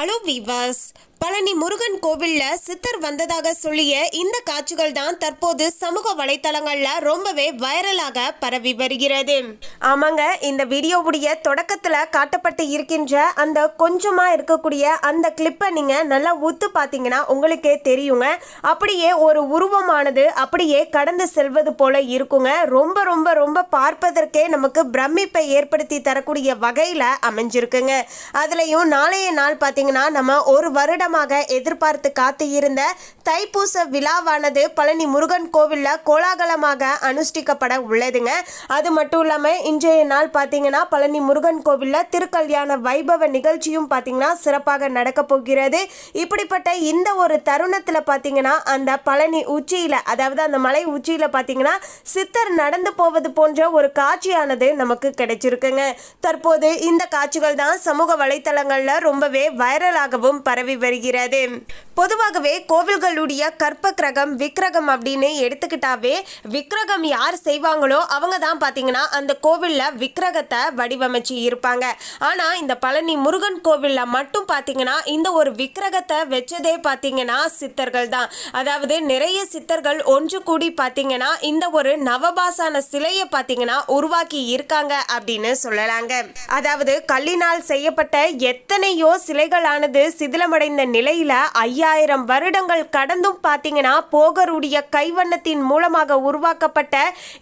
Hello viewers Palani Murugan கோவில்ல சித்தர் வந்ததாக சொல்லிய இந்த காட்சிகள் தான் தற்போது சமூக வலைத்தளங்கள்ல ரொம்பவே வைரலாக பரவி வருகிறது. ஆமாங்க இந்த வீடியோவுடைய தொடக்கத்துல காட்டப்பட்டு இருக்கின்ற அந்த கொஞ்சமா இருக்கக்கூடிய அந்த கிளிப்பை நீங்க நல்லா உத்து பார்த்தீங்கன்னா உங்களுக்கே தெரியுங்க. அப்படியே ஒரு உருவமானது அப்படியே கடந்து செல்வது போல இருக்குங்க. ரொம்ப ரொம்ப ரொம்ப பார்ப்பதற்கே நமக்கு பிரமிப்பை ஏற்படுத்தி தரக்கூடிய வகையில் அமைஞ்சிருக்குங்க. அதுலயும் நாளைய நாள் பார்த்தீங்கன்னா நம்ம ஒரு வருடம் வருடமாக எதிர்பார்த்து காத்து இருந்த தைப்பூச விழாவானது பழனி முருகன் கோவிலில் கோலாகலமாக அனுஷ்டிக்கப்பட உள்ளதுங்க. அது மட்டும் இல்லாமல் இன்றைய நாள் பார்த்தீங்கன்னா பழனி முருகன் கோவிலில் திருக்கல்யாண வைபவ நிகழ்ச்சியும் பார்த்தீங்கன்னா சிறப்பாக நடக்க போகிறது. இப்படிப்பட்ட இந்த ஒரு தருணத்தில் பார்த்தீங்கன்னா அந்த பழனி உச்சியில் அதாவது அந்த மலை உச்சியில் பார்த்தீங்கன்னா சித்தர் நடந்து போவது போன்ற ஒரு காட்சியானது நமக்கு கிடைச்சிருக்குங்க. தற்போது இந்த காட்சிகள் தான் சமூக வலைத்தளங்களில் ரொம்பவே வைரலாகவும் பரவி வருகிறது. பொதுவாகவே கோவில்களுடைய கற்ப கிரகம் விக்கிரகம் அப்படின்னு எடுத்துக்கிட்டாவே விக்கிரகம் யார் செய்வாங்களோ அவங்க தான் பார்த்தீங்கன்னா அந்த கோவிலில் விக்கிரகத்தை வடிவமைச்சு இருப்பாங்க. ஆனால் இந்த பழனி முருகன் கோவிலில் மட்டும் பார்த்தீங்கன்னா இந்த ஒரு விக்கிரகத்தை வச்சதே பார்த்தீங்கன்னா சித்தர்கள் தான். அதாவது நிறைய சித்தர்கள் ஒன்று கூடி பார்த்தீங்கன்னா இந்த ஒரு நவபாசான சிலையை பார்த்தீங்கன்னா உருவாக்கி இருக்காங்க அப்படின்னு சொல்லலாங்க. அதாவது கல்லினால் செய்யப்பட்ட எத்தனையோ சிலைகளானது சிதிலமடைந்த நிலையில ஐயாயிரம் வருடங்கள் கடந்தும் பார்த்தீங்கன்னா போகருடைய கைவண்ணத்தின் மூலமாக உருவாக்கப்பட்ட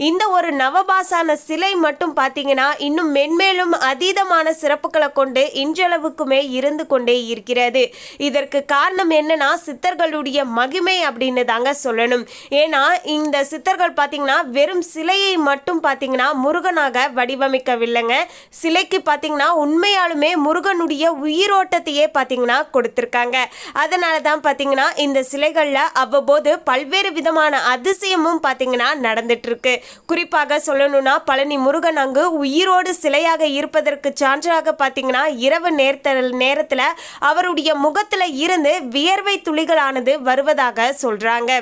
இந்த ஒரு நவபாசான சிலை மட்டும் பார்த்தீங்கன்னா இன்னும் மென்மேலும் அதீதமான சிறப்புகளை கொண்டு இன்றளவுக்குமே இருந்து கொண்டே இருக்கிறது. இதற்கு காரணம் என்னன்னா சித்தர்களுடைய மகிமை அப்படின்னு தாங்க சொல்லணும். ஏன்னா இந்த சித்தர்கள் பார்த்தீங்கன்னா வெறும் சிலையை மட்டும் பார்த்தீங்கன்னா முருகனாக வடிவமைக்கவில்லைங்க. சிலைக்கு பார்த்தீங்கன்னா உண்மையாலுமே முருகனுடைய உயிரோட்டத்தையே பார்த்தீங்கன்னா கொடுத்துருக்காங்க. அதனால தான் பார்த்தீங்கன்னா இந்த சிலைகளில் அவ்வப்போது பல்வேறு விதமான அதிசயமும் பார்த்தீங்கன்னா நடந்துட்டுருக்கு. குறிப்பாக சொல்லணும்னா பழனி முருகன் அங்கு உயிரோடு சிலையாக இருப்பதற்கு சான்றாக பார்த்தீங்கன்னா இரவு நேரத்தில் நேரத்தில் அவருடைய முகத்தில் இருந்து வியர்வை துளிகளானது வருவதாக சொல்கிறாங்க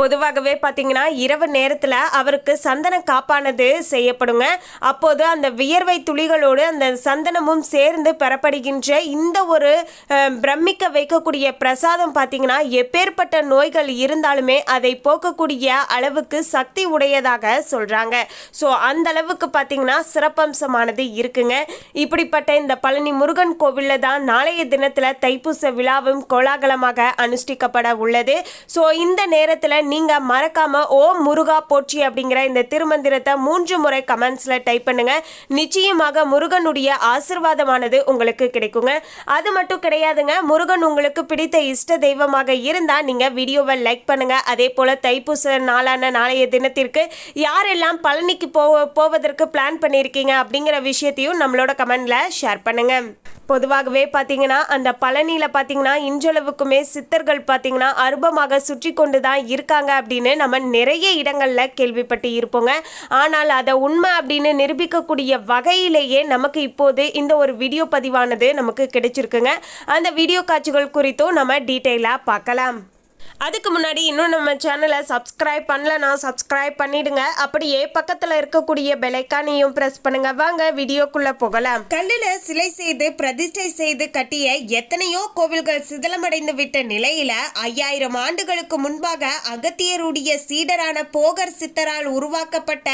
பொதுவாகவே பார்த்தீங்கன்னா இரவு நேரத்தில் அவருக்கு சந்தன காப்பானது செய்யப்படுங்க. அப்போது அந்த வியர்வை துளிகளோடு அந்த சந்தனமும் சேர்ந்து பெறப்படுகின்ற இந்த ஒரு பிரமிக்க வைக்கக்கூடிய பிரசாதம் பார்த்தீங்கன்னா எப்பேற்பட்ட நோய்கள் இருந்தாலுமே அதை போக்கக்கூடிய அளவுக்கு சக்தி உடையதாக சொல்கிறாங்க ஸோ அந்த அளவுக்கு பார்த்தீங்கன்னா சிறப்பம்சமானது இருக்குங்க. இப்படிப்பட்ட இந்த பழனி முருகன் கோவிலில் தான் நாளைய தினத்தில் தைப்பூச விழாவும் கோலாகலமாக அனுஷ்டிக்கப்பட உள்ளது. ஸோ இந்த நேரத்தில் நீங்கள் மறக்காம ஓம் முருகா போற்றி அப்படிங்கிற இந்த திருமந்திரத்தை மூன்று முறை கமெண்ட்ஸில் டைப் பண்ணுங்க. நிச்சயமாக முருகனுடைய ஆசிர்வாதமானது உங்களுக்கு கிடைக்குங்க. அது மட்டும் கிடையாதுங்க முருகன் உங்களுக்கு பிடித்த இஷ்ட தெய்வமாக இருந்தால் நீங்கள் வீடியோவை லைக் பண்ணுங்க. அதே போல் தைப்பூச நாளான நாளைய தினத்திற்கு யாரெல்லாம் பழனிக்கு போ போவதற்கு பிளான் பண்ணியிருக்கீங்க அப்படிங்கிற விஷயத்தையும் நம்மளோட கமெண்ட்ல ஷேர் பண்ணுங்க. பொதுவாகவே பார்த்தீங்கன்னா அந்த பழனியில் பார்த்தீங்கன்னா இன்றளவுக்குமே சித்தர்கள் பார்த்தீங்கன்னா அருபமாக சுற்றி கொண்டு தான் இருக்காங்க. அப்படின்னு நம்ம நிறைய இடங்களில் கேள்விப்பட்டு இருப்போங்க. ஆனால் அதை உண்மை அப்படின்னு நிரூபிக்கக்கூடிய வகையிலேயே நமக்கு இப்போது இந்த ஒரு வீடியோ பதிவானது நமக்கு கிடைச்சிருக்குங்க. அந்த வீடியோ காட்சிகள் குறித்தும் நம்ம டீட்டெயிலாக பார்க்கலாம். அதுக்கு முன்னாடி இன்னும் நம்ம சேனலை சப்ஸ்கிரைப் பண்ணலன்னா சப்ஸ்கிரைப் பண்ணிடுங்க. அப்படியே பக்கத்தில் இருக்கக்கூடிய பெலைக்கானையும் ப்ரெஸ் பண்ணுங்க. வாங்க வீடியோக்குள்ள போகலாம். கல்லில் சிலை செய்து பிரதிஷ்டை செய்து கட்டிய எத்தனையோ கோவில்கள் சிதிலமடைந்து விட்ட நிலையில ஐயாயிரம் ஆண்டுகளுக்கு முன்பாக அகத்தியருடைய சீடரான போகர் சித்தரால் உருவாக்கப்பட்ட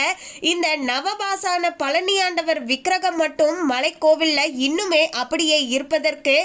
இந்த நவபாசான பழனியாண்டவர் விக்கிரகம் மட்டும் மலைக்கோவில்ல இன்னுமே அப்படியே இருப்பதற்கு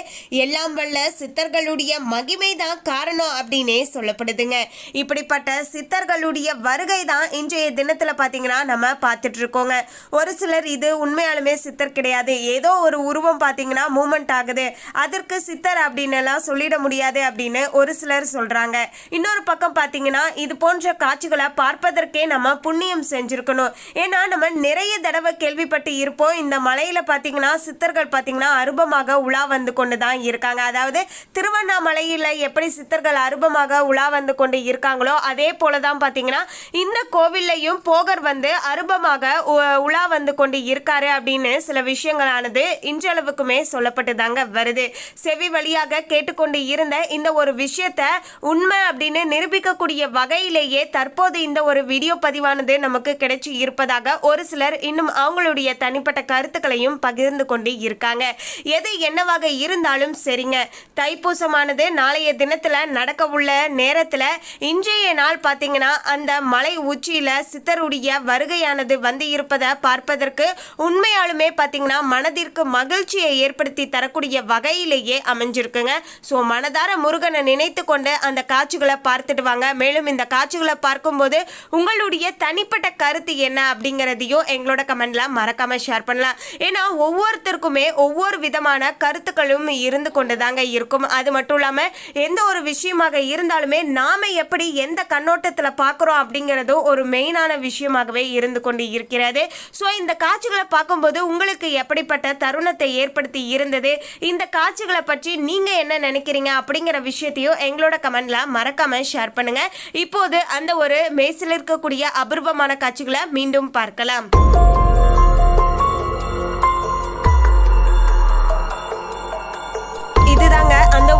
எல்லாம் வல்ல சித்தர்களுடைய மகிமை தான் காரணம் அப்படின்னே சொல்லப்படுதுங்க. இப்படிப்பட்ட சித்தர்களுடைய வருகை தான் இன்றைய தினத்தில் பார்த்தீங்கன்னா நம்ம பார்த்துட்டு இருக்கோங்க. ஒரு சிலர் இது உண்மையாலுமே சித்தர் கிடையாது. ஏதோ ஒரு உருவம் பார்த்தீங்கன்னா மூமெண்ட் ஆகுது. அதற்கு சித்தர் அப்படின்னு எல்லாம் சொல்லிட முடியாது அப்படின்னு ஒரு சிலர் சொல்கிறாங்க இன்னொரு பக்கம் பார்த்தீங்கன்னா இது போன்ற காட்சிகளை பார்ப்பதற்கே நம்ம புண்ணியம் செஞ்சுருக்கணும். ஏன்னா நம்ம நிறைய தடவை கேள்விப்பட்டு இருப்போம். இந்த மலையில் பார்த்தீங்கன்னா சித்தர்கள் பார்த்தீங்கன்னா அருபமாக உலா வந்து கொண்டு தான் இருக்காங்க. அதாவது திருவண்ணாமலையில் எப்படி சித்தர்கள் அருபமாக உலா வந்து கொண்டு இருக்காங்களோ அதே போல தான் பார்த்தீங்கன்னா இந்த கோவில்லையும் போகர் வந்து அருபமாக உலா வந்து கொண்டு இருக்காரு அப்படின்னு சில விஷயங்களானது இன்றளவுக்குமே சொல்லப்பட்டு தாங்க வருது. செவி வழியாக கேட்டுக்கொண்டு இருந்த இந்த ஒரு விஷயத்த உண்மை அப்படின்னு நிரூபிக்கக்கூடிய வகையிலேயே தற்போது இந்த ஒரு வீடியோ பதிவானது நமக்கு கிடைச்சி இருப்பதாக ஒரு சிலர் இன்னும் அவங்களுடைய தனிப்பட்ட கருத்துக்களையும் பகிர்ந்து கொண்டு இருக்காங்க. எது என்னவாக இருந்தாலும் சரிங்க. தைப்பூசமானது நாளைய தினத்துல நடக்க உள்ள நேரத்தில் இன்றைய நாள் பார்த்தீங்கன்னா அந்த மலை உச்சியில் சித்தருடைய வருகையானது வந்து இருப்பதை பார்ப்பதற்கு உண்மையாலுமே பார்த்தீங்கன்னா மனதிற்கு மகிழ்ச்சியை ஏற்படுத்தி தரக்கூடிய வகையிலேயே அமைஞ்சிருக்குங்க. ஸோ மனதார முருகனை நினைத்து கொண்டு அந்த காட்சிகளை பார்த்துட்டு வாங்க. மேலும் இந்த காட்சிகளை பார்க்கும்போது உங்களுடைய தனிப்பட்ட கருத்து என்ன அப்படிங்கிறதையும் எங்களோட கமெண்ட்ல மறக்காம ஷேர் பண்ணலாம். ஏன்னா ஒவ்வொருத்தருக்குமே ஒவ்வொரு விதமான கருத்துக்களும் இருந்து கொண்டு தாங்க இருக்கும். அது மட்டும் இல்லாமல் எந்த ஒரு விஷயமாக இருந்தாலும் நாம எப்படி எந்த கண்ணோட்டத்தில் பார்க்குறோம் அப்படிங்கிறது ஒரு மெயினான விஷயமாகவே இருந்து கொண்டு இருக்கிறது. ஸோ இந்த காட்சிகளை பார்க்கும்போது உங்களுக்கு எப்படிப்பட்ட தருணத்தை ஏற்படுத்தி இருந்தது? இந்த காட்சிகளை பற்றி நீங்கள் என்ன நினைக்கிறீங்க அப்படிங்கிற விஷயத்தையும் எங்களோட கமெண்டில் மறக்காம ஷேர் பண்ணுங்க. இப்போது அந்த ஒரு மேசில் இருக்கக்கூடிய அபூர்வமான காட்சிகளை மீண்டும் பார்க்கலாம்.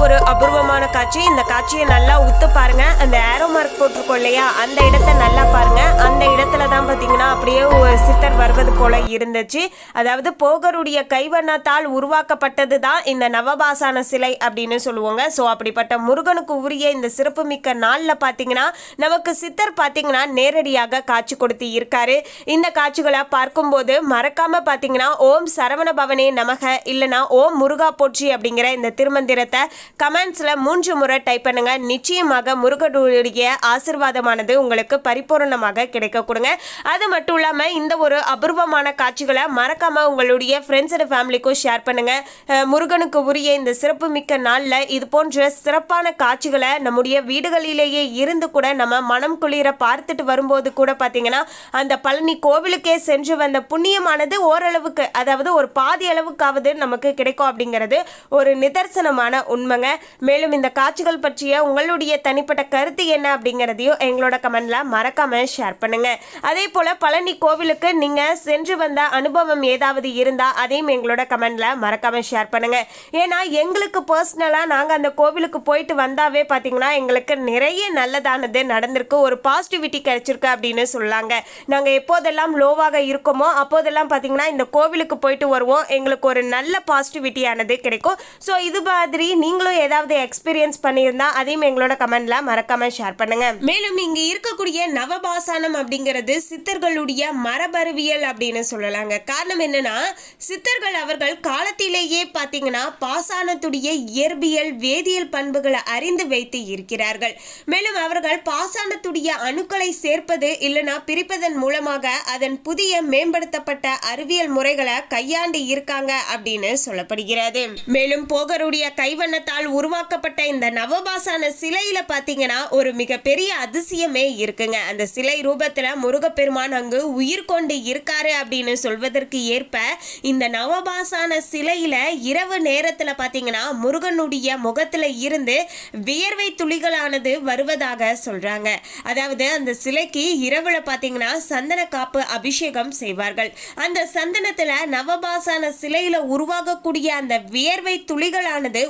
ஒரு அபூர்வமான காட்சி. இந்த காட்சியை நல்லா உத்து பாருங்க. அந்த ஏரோ மார்க் போட்டிருக்கோம் இல்லையா? அந்த இடத்த நல்லா பாருங்க. அந்த இடத்துல தான் பார்த்தீங்கன்னா அப்படியே ஒரு சித்தர் வருவது போல இருந்துச்சு. அதாவது போகருடைய கைவண்ணத்தால் உருவாக்கப்பட்டது தான் இந்த நவபாசான சிலை அப்படின்னு சொல்லுவாங்க. ஸோ அப்படிப்பட்ட முருகனுக்கு உரிய இந்த சிறப்புமிக்க நாளில் பார்த்தீங்கன்னா நமக்கு சித்தர் பார்த்தீங்கன்னா நேரடியாக காட்சி கொடுத்து இருக்காரு. இந்த காட்சிகளை பார்க்கும்போது மறக்காம பார்த்தீங்கன்னா ஓம் சரவண பவனே நமக இல்லைனா ஓம் முருகா போற்றி அப்படிங்கிற இந்த திருமந்திரத்தை கமெண்ட்ஸில் மூன்று முறை டைப் பண்ணுங்க. நிச்சயமாக முருகனுடைய ஆசிர்வாதமானது உங்களுக்கு பரிபூரணமாக கிடைக்க கொடுங்க. அது மட்டும் இல்லாமல் இந்த ஒரு அபூர்வமான காட்சிகளை மறக்காம உங்களுடைய ஃப்ரெண்ட்ஸ் அண்ட் ஃபேமிலிக்கும் ஷேர் பண்ணுங்க. முருகனுக்கு உரிய இந்த சிறப்பு மிக்க நாளில் இது போன்ற சிறப்பான காட்சிகளை நம்முடைய வீடுகளிலேயே இருந்து கூட நம்ம மனம் குளிர பார்த்துட்டு வரும்போது கூட பார்த்தீங்கன்னா அந்த பழனி கோவிலுக்கே சென்று வந்த புண்ணியமானது ஓரளவுக்கு அதாவது ஒரு பாதி அளவுக்காவது நமக்கு கிடைக்கும் அப்படிங்கிறது ஒரு நிதர்சனமான உண்மைங்க. மேலும் இந்த காட்சிகள் பற்றிய உங்களுடைய தனிப்பட்ட கருத்து என்ன அப்படிங்கிறதையும் எங்களோட கமெண்ட்ல மறக்காம ஷேர் பண்ணுங்க. அதே போல பழனி கோவிலுக்கு நீங்க சென்று வந்த அனுபவம் ஏதாவது இருந்தா அதையும் எங்களோட கமெண்ட்ல மறக்காம ஷேர் பண்ணுங்க. ஏன்னா எங்களுக்கு பர்சனலா நாங்க அந்த கோவிலுக்கு போயிட்டு வந்தாவே பாத்தீங்கன்னா எங்களுக்கு நிறைய நல்லதானது நடந்திருக்கு. ஒரு பாசிட்டிவிட்டி கிடைச்சிருக்கு அப்படின்னு சொல்லாங்க. நாங்க எப்போதெல்லாம் லோவாக இருக்கோமோ அப்போதெல்லாம் பாத்தீங்கன்னா இந்த கோவிலுக்கு போயிட்டு வருவோம். எங்களுக்கு ஒரு நல்ல பாசிட்டிவிட்டியானது கிடைக்கும். ஸோ இது மாதிரி நீங்களும் ஏதாவது எக்ஸ்பீரியன்ஸ் பண்ணியிருந்தா அதையும் எங்களோட கமெண்ட்ல மறக்காம ஷேர் பண்ணுங்க. மேலும் இங்க இருக்கக்கூடிய நவபாசானம் அப்படிங்கிறது சித்தர்களுடைய மரபறிவியல் அப்படின்னு சொல்லலாங்க. காரணம் என்னன்னா சித்தர்கள் அவர்கள் காலத்திலேயே பார்த்தீங்கன்னா பாசானத்துடைய இயற்பியல் வேதியியல் பண்புகளை அறிந்து வைத்து இருக்கிறார்கள். மேலும் அவர்கள் பாசானத்துடைய அணுக்களை சேர்ப்பது இல்லைனா பிரிப்பதன் மூலமாக அதன் புதிய மேம்படுத்தப்பட்ட அறிவியல் முறைகளை கையாண்டு இருக்காங்க அப்படின்னு சொல்லப்படுகிறது. மேலும் போகருடைய கைவண்ணத்தால் உருவாக்கப்பட்ட இந்த நவபாசான சிலையில பாத்தீங்கன்னா ஒரு மிகப்பெரிய அதிசயமே இருக்குங்க. அந்த சிலை ரூபத்துல முருகப்பெருமான் அங்கு உயிர் கொண்டு இருக்காரு அப்படின்னு சொல்வதற்கு ஏற்ப இந்த நவபாசான சிலையில இரவு நேரத்துல பாத்தீங்கன்னா முருகனுடைய முகத்துல இருந்து வியர்வை துளிகளானது வருவதாக சொல்றாங்க. அதாவது அந்த சிலைக்கு இரவுல பாத்தீங்கன்னா சந்தன காப்பு அபிஷேகம் செய்வார்கள். அந்த சந்தனத்துல நவபாசான சிலையில உருவாகக்கூடிய அந்த வியர்வை துளிகளானது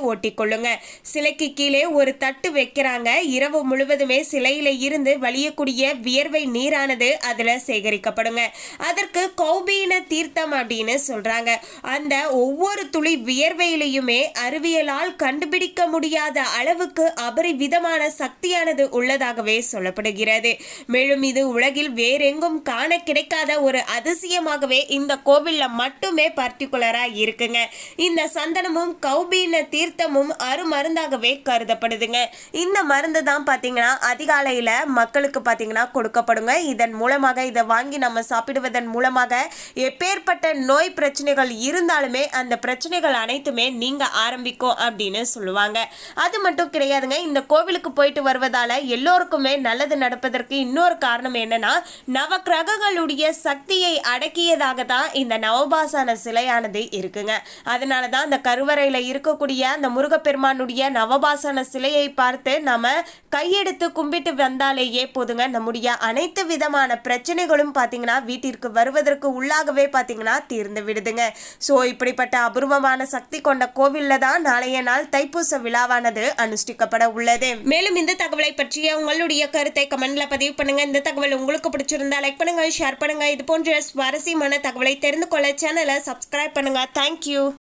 ஒட்டிக்கொள்ளுங்க சிலைக்கு கீழே ஒரு தட்டு வைக்கிறாங்க. இரவு முழுவதுமே சிலையில இருந்து வழியக்கூடிய வியர்வை நீரானது அதுல சேகரிக்கப்படுங்க. அதற்கு கௌபீன தீர்த்தம் அப்படின்னு சொல்றாங்க. அந்த ஒவ்வொரு துளி வியர்வையிலையுமே அறிவியலால் கண்டுபிடிக்க முடியாத அளவுக்கு அபரிவிதமான சக்தியானது உள்ளதாகவே சொல்லப்படுகிறது. மேலும் இது உலகில் வேறெங்கும் காண கிடைக்காத ஒரு அதிசயமாகவே இந்த கோவில்ல மட்டுமே பர்டிகுலரா இருக்குங்க. இந்த சந்தனமும் கௌபீன தீர்த்தமும் அருமருந்தாகவே கருதப்படுதுங்க. இந்த மருந்து தான் பார்த்தீங்கன்னா அதிகாலையில் மக்களுக்கு பார்த்தீங்கன்னா கொடுக்கப்படுங்க. இதன் மூலமாக இதை வாங்கி நம்ம சாப்பிடுவதன் மூலமாக எப்பேற்பட்ட நோய் பிரச்சனைகள் இருந்தாலுமே அந்த பிரச்சனைகள் அனைத்துமே நீங்கள் ஆரம்பிக்கும் அப்படின்னு சொல்லுவாங்க. அது மட்டும் கிடையாதுங்க இந்த கோவிலுக்கு போயிட்டு வருவதால் எல்லோருக்குமே நல்லது நடப்பதற்கு இன்னொரு காரணம் என்னன்னா நவ கிரகங்களுடைய சக்தியை அடக்கியதாக தான் இந்த நவபாசான சிலையானது இருக்குங்க. அதனால தான் அந்த கருவறையில் இருக்கக்கூடிய அந்த பெருமானுடைய நவபாசன சிலையை பார்த்து நாம கையெடுத்து கும்பிட்டு வந்தாலேயே போதுங்க. நம்முடைய அனைத்து விதமான பிரச்சனைகளும் பார்த்தீங்கன்னா வீட்டிற்கு வருவதற்கு உள்ளாகவே பார்த்தீங்கன்னா தீர்ந்து விடுதுங்க. ஸோ இப்படிப்பட்ட அபூர்வமான சக்தி கொண்ட கோவிலில் தான் நாளைய நாள் தைப்பூச விழாவானது அனுஷ்டிக்கப்பட உள்ளது. மேலும் இந்த தகவலை பற்றிய உங்களுடைய கருத்தை கமெண்ட்ல பதிவு பண்ணுங்க. இந்த தகவல் உங்களுக்கு பிடிச்சிருந்தா லைக் பண்ணுங்க ஷேர் பண்ணுங்க. இது போன்ற சுவாரஸ்யமான தகவலை தெரிந்து கொள்ள சேனலை சப்ஸ்கிரைப் பண்ணுங்க. தேங்க்யூ